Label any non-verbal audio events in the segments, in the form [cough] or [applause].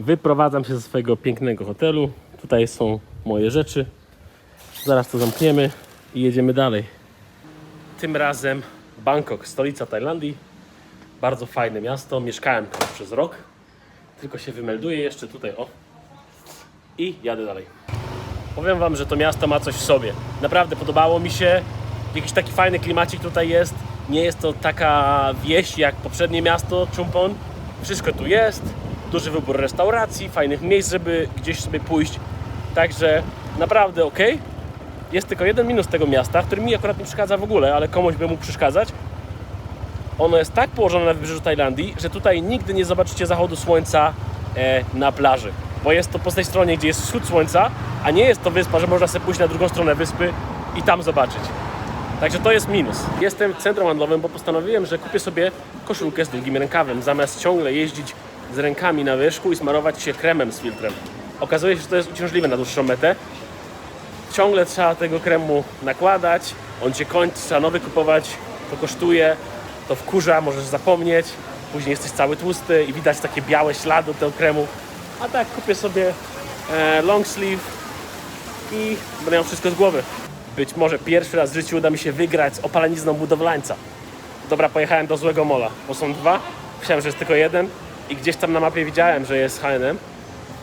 Wyprowadzam się ze swojego pięknego hotelu. Tutaj są moje rzeczy. Zaraz to zamkniemy i jedziemy dalej. Tym razem Bangkok, stolica Tajlandii. Bardzo fajne miasto. Mieszkałem tam przez rok. Tylko się wymelduję jeszcze tutaj, o. I jadę dalej. Powiem wam, że to miasto ma coś w sobie. Naprawdę podobało mi się. Jakiś taki fajny klimacik tutaj jest. Nie jest to taka wieś jak poprzednie miasto, Chumpon. Wszystko tu jest. Duży wybór restauracji, fajnych miejsc, żeby gdzieś sobie pójść. Także naprawdę ok. Jest tylko jeden minus tego miasta, który mi akurat nie przeszkadza w ogóle, ale komuś by mógł przeszkadzać. Ono jest tak położone na wybrzeżu Tajlandii, że tutaj nigdy nie zobaczycie zachodu słońca e, na plaży. Bo jest to po tej stronie, gdzie jest wschód słońca, a nie jest to wyspa, że można sobie pójść na drugą stronę wyspy i tam zobaczyć. Także to jest minus. Jestem w centrum handlowym, bo postanowiłem, że kupię sobie koszulkę z długim rękawem, zamiast ciągle jeździć z rękami na wierzchu i smarować się kremem z filtrem. Okazuje się, że to jest uciążliwe na dłuższą metę. Ciągle trzeba tego kremu nakładać, on się kończy, trzeba nowy kupować, to kosztuje, to wkurza, możesz zapomnieć, później jesteś cały tłusty i widać takie białe ślady tego kremu. A tak kupię sobie e, long sleeve i będę miał wszystko z głowy. Być może pierwszy raz w życiu uda mi się wygrać z opalenizną budowlańca. Dobra, pojechałem do złego mola, bo są dwa. Myślałem, że jest tylko jeden i gdzieś tam na mapie widziałem, że jest H&M,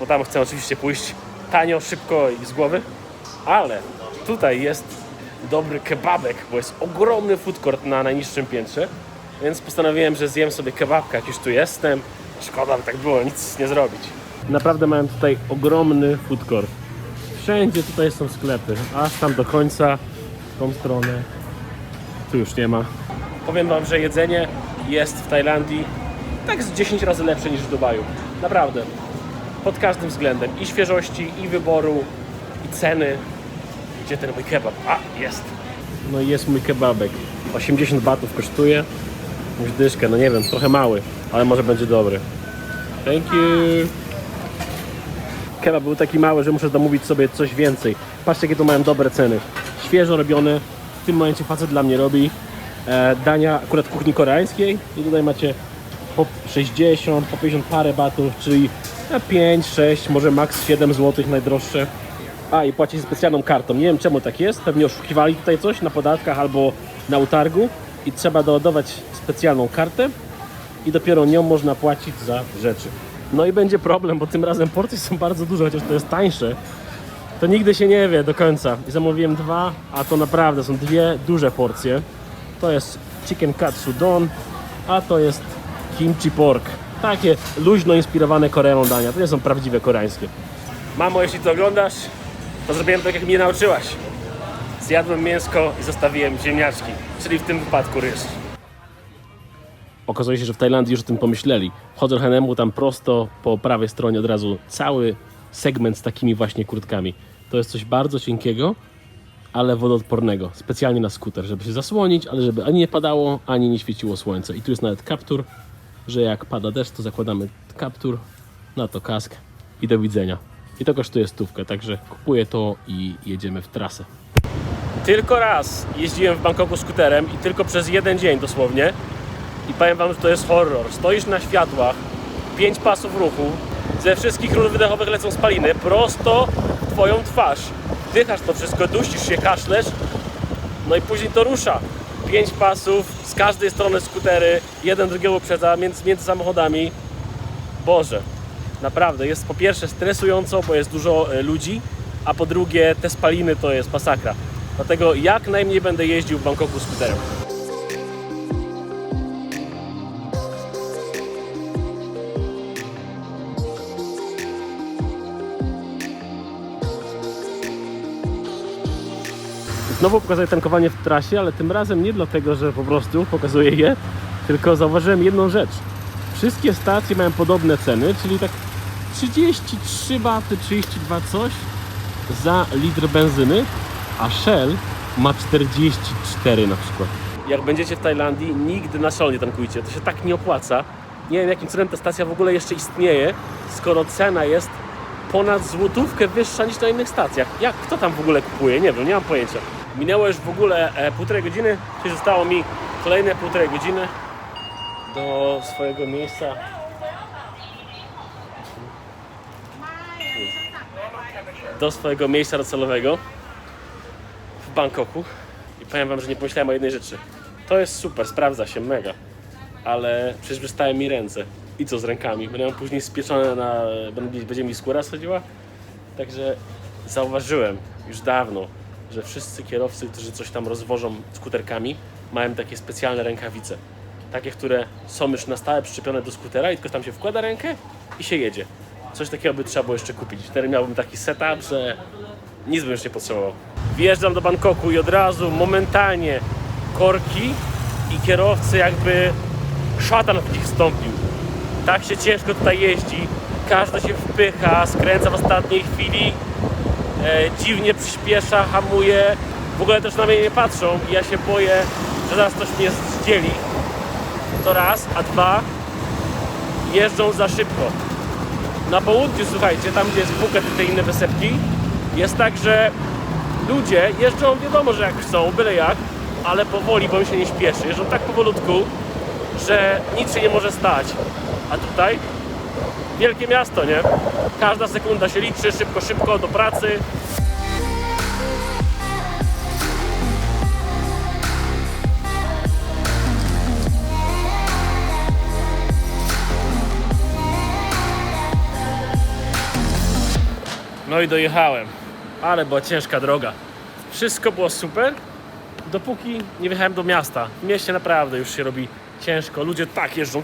bo tam chcę oczywiście pójść tanio, szybko i z głowy. Ale tutaj jest dobry kebabek, bo jest ogromny food court na najniższym piętrze, więc postanowiłem, że zjem sobie kebabka, jak już tu jestem. Szkoda, by tak było, nic nie zrobić. Naprawdę mają tutaj ogromny food court. Wszędzie tutaj są sklepy, aż tam do końca, tą stronę. Tu już nie ma. Powiem Wam, że jedzenie jest w Tajlandii tak z 10 razy lepsze niż w Dubaju. Naprawdę. Pod każdym względem. I świeżości, i wyboru, i ceny. Gdzie ten mój kebab? A, jest. No i jest mój kebabek. 80 batów kosztuje. Już dyszkę, no nie wiem, trochę mały, ale może będzie dobry. Thank you. Kebab był taki mały, że muszę zamówić sobie coś więcej. Patrzcie, jakie tu mają dobre ceny. Świeżo robione. W tym momencie facet dla mnie robi e, dania akurat kuchni koreańskiej. I tutaj macie po 60, po 50 parę batów, czyli na 5, 6, może maks 7 zł najdroższe. A i płaci specjalną kartą. Nie wiem czemu tak jest. Pewnie oszukiwali tutaj coś na podatkach albo na utargu i trzeba doładować specjalną kartę i dopiero nią można płacić za rzeczy. No i będzie problem, bo tym razem porcje są bardzo duże, chociaż to jest tańsze. To nigdy się nie wie do końca. I zamówiłem dwa, a to naprawdę są dwie duże porcje. To jest chicken katsu don, a to jest kimchi pork. Takie luźno inspirowane Koreą dania. To nie są prawdziwe koreańskie. Mamo, jeśli to oglądasz, to zrobiłem tak, jak mnie nauczyłaś. Zjadłem mięsko i zostawiłem ziemniaczki, czyli w tym wypadku ryż. Okazuje się, że w Tajlandii już o tym pomyśleli. Wchodzę do H&M-u tam prosto po prawej stronie od razu cały segment z takimi właśnie kurtkami. To jest coś bardzo cienkiego, ale wodoodpornego. Specjalnie na skuter, żeby się zasłonić, ale żeby ani nie padało, ani nie świeciło słońce. I tu jest nawet kaptur, że jak pada deszcz, to zakładamy kaptur, na to kask i do widzenia. I to kosztuje stówkę, także kupuję to i jedziemy w trasę. Tylko raz jeździłem w Bangkoku skuterem i tylko przez jeden dzień dosłownie. I powiem wam, że to jest horror. Stoisz na światłach, pięć pasów ruchu, ze wszystkich rur wydechowych lecą spaliny prosto w twoją twarz. Dychasz to wszystko, duścisz się, kaszlesz, no i później to rusza. Pięć pasów, z każdej strony skutery, jeden drugiego uprzedza między, między samochodami. Boże, naprawdę jest po pierwsze stresująco, bo jest dużo e, ludzi, a po drugie te spaliny to jest masakra. Dlatego jak najmniej będę jeździł w Bangkoku skuterem. Znowu pokazuję tankowanie w trasie, ale tym razem nie dlatego, że po prostu pokazuję je, tylko zauważyłem jedną rzecz. Wszystkie stacje mają podobne ceny, czyli tak 33 baty, 32 coś za litr benzyny, a Shell ma 44 na przykład. Jak będziecie w Tajlandii, nigdy na Shell nie tankujcie, to się tak nie opłaca. Nie wiem jakim cudem ta stacja w ogóle jeszcze istnieje, skoro cena jest ponad złotówkę wyższa niż na innych stacjach. Jak kto tam w ogóle kupuje? Nie wiem, nie mam pojęcia. Minęło już w ogóle e, półtorej godziny, czyli zostało mi kolejne półtorej godziny do swojego miejsca. do swojego miejsca docelowego w Bangkoku i powiem wam, że nie pomyślałem o jednej rzeczy. To jest super, sprawdza się mega, ale przecież wystają mi ręce. I co z rękami? Będą później spieczone na... będzie mi skóra schodziła? Także zauważyłem już dawno, że wszyscy kierowcy, którzy coś tam rozwożą skuterkami, mają takie specjalne rękawice. Takie, które są już na stałe przyczepione do skutera i tylko tam się wkłada rękę i się jedzie. Coś takiego by trzeba było jeszcze kupić. Wtedy miałbym taki setup, że nic bym już nie potrzebował. Wjeżdżam do Bangkoku i od razu momentalnie korki i kierowcy jakby szatan w nich wstąpił. Tak się ciężko tutaj jeździ. Każdy się wpycha, skręca w ostatniej chwili, dziwnie przyspiesza, hamuje. W ogóle też na mnie nie patrzą i ja się boję, że zaraz ktoś mnie zdzieli. To raz, a dwa, jeżdżą za szybko. Na południu, słuchajcie, tam gdzie jest Phuket i te inne wysepki, jest tak, że ludzie jeżdżą, wiadomo, że jak chcą, byle jak, ale powoli, bo im się nie śpieszy. Jeżdżą tak powolutku, że nic się nie może stać. A tutaj wielkie miasto, nie? Każda sekunda się liczy, szybko, szybko do pracy. No i dojechałem, ale była ciężka droga. Wszystko było super, dopóki nie wjechałem do miasta. W mieście naprawdę już się robi ciężko, ludzie tak jeżdżą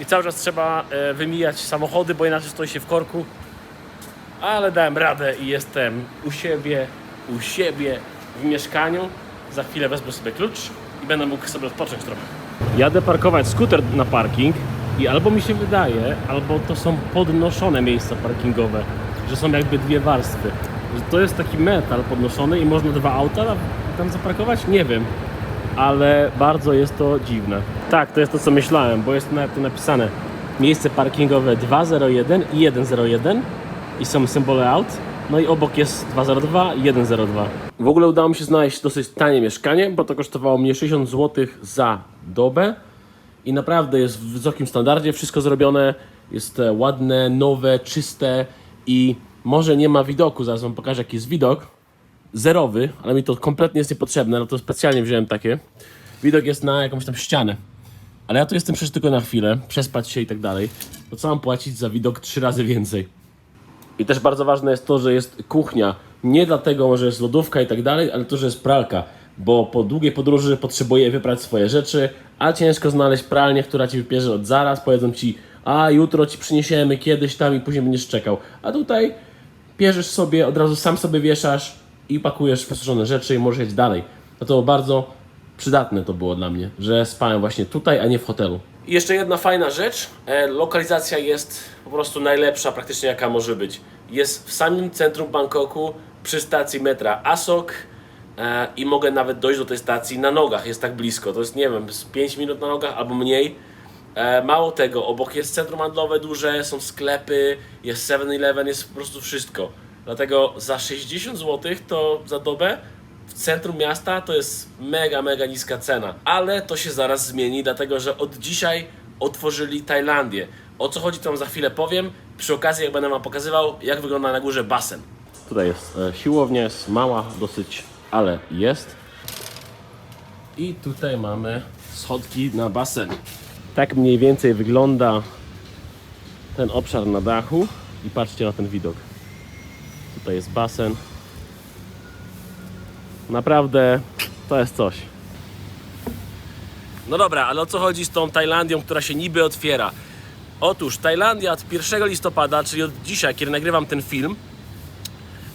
i cały czas trzeba e, wymijać samochody, bo inaczej stoi się w korku. Ale dałem radę i jestem u siebie, u siebie w mieszkaniu. Za chwilę wezmę sobie klucz i będę mógł sobie odpocząć trochę. Jadę parkować skuter na parking i albo mi się wydaje, albo to są podnoszone miejsca parkingowe, że są jakby dwie warstwy. Że to jest taki metal podnoszony i można dwa auta tam- tam zaparkować? Nie wiem ale bardzo jest to dziwne. Tak, to jest to co myślałem, bo jest nawet tu napisane miejsce parkingowe 201 i 101 i są symbole aut. No i obok jest 202 i 102. W ogóle udało mi się znaleźć dosyć tanie mieszkanie, bo to kosztowało mnie 60 zł za dobę i naprawdę jest w wysokim standardzie wszystko zrobione. Jest e, ładne, nowe, czyste i może nie ma widoku, zaraz wam pokażę jaki jest widok, zerowy, ale mi to kompletnie jest niepotrzebne, no to specjalnie wziąłem takie. Widok jest na jakąś tam ścianę. Ale ja tu jestem przecież tylko na chwilę, przespać się i tak dalej. To co mam płacić za widok trzy razy więcej? I też bardzo ważne jest to, że jest kuchnia. Nie dlatego, że jest lodówka i tak dalej, ale to, że jest pralka. Bo po długiej podróży potrzebuję wyprać swoje rzeczy, a ciężko znaleźć pralnię, która ci wypierze od zaraz. Powiedzą ci, a jutro ci przyniesiemy kiedyś tam i później będziesz czekał. A tutaj bierzesz sobie, od razu sam sobie wieszasz i pakujesz wysuszone rzeczy i możesz jechać dalej. No to bardzo przydatne to było dla mnie, że spałem właśnie tutaj, a nie w hotelu. I jeszcze jedna fajna rzecz. E, lokalizacja jest po prostu najlepsza praktycznie jaka może być. Jest w samym centrum Bangkoku przy stacji metra Asok e, i mogę nawet dojść do tej stacji na nogach. Jest tak blisko. To jest nie wiem, z 5 minut na nogach albo mniej. E, mało tego, obok jest centrum handlowe duże, są sklepy, jest 7-Eleven, jest po prostu wszystko. Dlatego za 60 zł to za dobę w centrum miasta to jest mega, mega niska cena. Ale to się zaraz zmieni, dlatego że od dzisiaj otworzyli Tajlandię. O co chodzi, to wam za chwilę powiem. Przy okazji, jak będę wam pokazywał, jak wygląda na górze basen. Tutaj jest e, siłownia, jest mała dosyć, ale jest. I tutaj mamy schodki na basen. Tak mniej więcej wygląda ten obszar na dachu. I patrzcie na ten widok. Tutaj jest basen. Naprawdę to jest coś. No dobra, ale o co chodzi z tą Tajlandią, która się niby otwiera? Otóż Tajlandia od 1 listopada, czyli od dzisiaj, kiedy nagrywam ten film,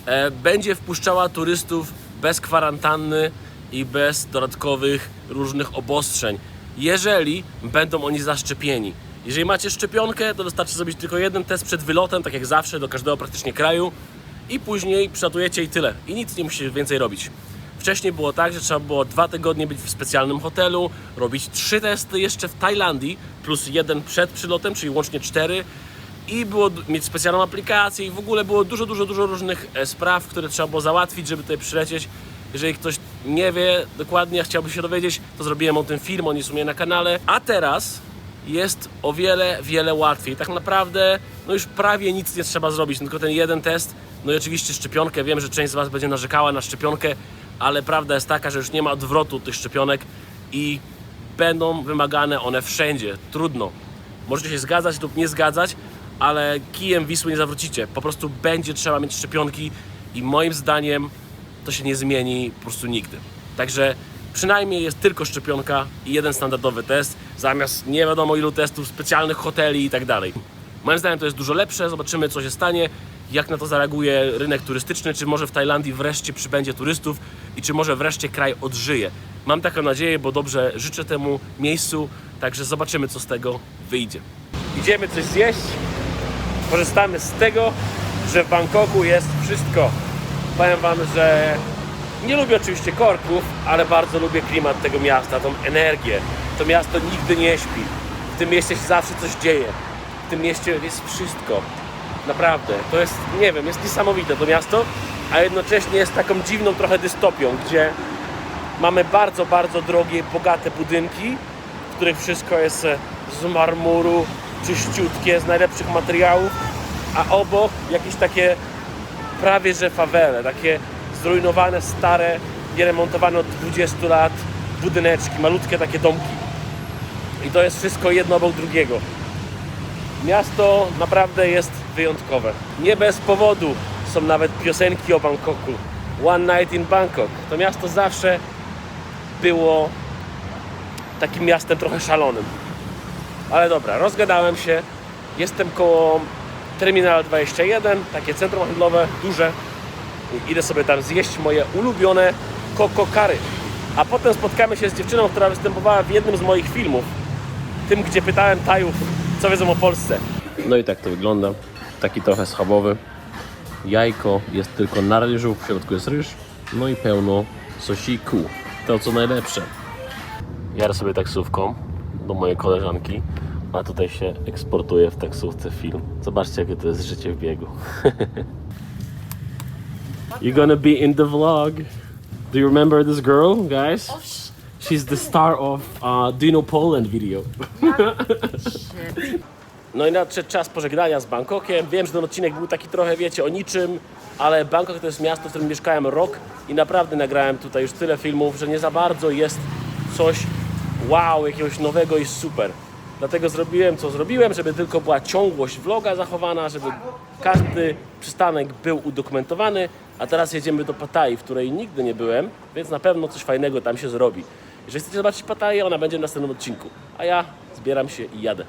e, będzie wpuszczała turystów bez kwarantanny i bez dodatkowych różnych obostrzeń, jeżeli będą oni zaszczepieni. Jeżeli macie szczepionkę, to wystarczy zrobić tylko jeden test przed wylotem, tak jak zawsze, do każdego praktycznie kraju i później przelatujecie i tyle. I nic nie musicie więcej robić. Wcześniej było tak, że trzeba było dwa tygodnie być w specjalnym hotelu, robić trzy testy jeszcze w Tajlandii, plus jeden przed przylotem, czyli łącznie cztery. I było mieć specjalną aplikację i w ogóle było dużo, dużo, dużo różnych e, spraw, które trzeba było załatwić, żeby tutaj przylecieć. Jeżeli ktoś nie wie dokładnie, chciałby się dowiedzieć, to zrobiłem o tym film, on jest u mnie na kanale. A teraz jest o wiele, wiele łatwiej. Tak naprawdę, no już prawie nic nie trzeba zrobić, tylko ten jeden test. No i oczywiście szczepionkę. Wiem, że część z Was będzie narzekała na szczepionkę, ale prawda jest taka, że już nie ma odwrotu tych szczepionek i będą wymagane one wszędzie. Trudno. Możecie się zgadzać lub nie zgadzać, ale kijem Wisły nie zawrócicie. Po prostu będzie trzeba mieć szczepionki i moim zdaniem to się nie zmieni po prostu nigdy. Także przynajmniej jest tylko szczepionka i jeden standardowy test, zamiast nie wiadomo ilu testów, specjalnych hoteli i tak dalej. Moim zdaniem to jest dużo lepsze, zobaczymy co się stanie, jak na to zareaguje rynek turystyczny, czy może w Tajlandii wreszcie przybędzie turystów i czy może wreszcie kraj odżyje. Mam taką nadzieję, bo dobrze życzę temu miejscu, także zobaczymy co z tego wyjdzie. Idziemy coś zjeść, korzystamy z tego, że w Bangkoku jest wszystko. Powiem Wam, że nie lubię oczywiście korków, ale bardzo lubię klimat tego miasta, tą energię. To miasto nigdy nie śpi. W tym mieście się zawsze coś dzieje. W tym mieście jest wszystko. Naprawdę. To jest, nie wiem, jest niesamowite to miasto, a jednocześnie jest taką dziwną trochę dystopią, gdzie mamy bardzo, bardzo drogie, bogate budynki, w których wszystko jest e, z marmuru, czyściutkie, z najlepszych materiałów, a obok jakieś takie prawie że fawele, takie zrujnowane, stare, nieremontowane od 20 lat budyneczki, malutkie takie domki. I to jest wszystko jedno obok drugiego. Miasto naprawdę jest wyjątkowe. Nie bez powodu są nawet piosenki o Bangkoku. One Night in Bangkok. To miasto zawsze było takim miastem trochę szalonym. Ale dobra, rozgadałem się. Jestem koło Terminal 21, takie centrum handlowe, duże. I idę sobie tam zjeść moje ulubione koko kary. A potem spotkamy się z dziewczyną, która występowała w jednym z moich filmów. Tym, gdzie pytałem Tajów, co wiedzą o Polsce. No i tak to wygląda. Taki trochę schabowy. Jajko jest tylko na ryżu, w środku jest ryż. No i pełno sosiku. To co najlepsze. Jadę sobie taksówką do mojej koleżanki, a tutaj się eksportuje w taksówce film. Zobaczcie, jakie to jest życie w biegu. [laughs] You're gonna be in the vlog. Do you remember this girl, guys? She's the star of uh, Do You Know Poland video. No i nadszedł czas pożegnania z Bangkokiem. Wiem, że ten odcinek był taki trochę, wiecie, o niczym, ale Bangkok to jest miasto, w którym mieszkałem rok i naprawdę nagrałem tutaj już tyle filmów, że nie za bardzo jest coś wow, jakiegoś nowego i super. Dlatego zrobiłem, co zrobiłem, żeby tylko była ciągłość vloga zachowana, żeby każdy przystanek był udokumentowany, a teraz jedziemy do Pattaya, w której nigdy nie byłem, więc na pewno coś fajnego tam się zrobi. Jeżeli chcecie zobaczyć Pattaję, ona będzie w następnym odcinku, a ja zbieram się i jadę.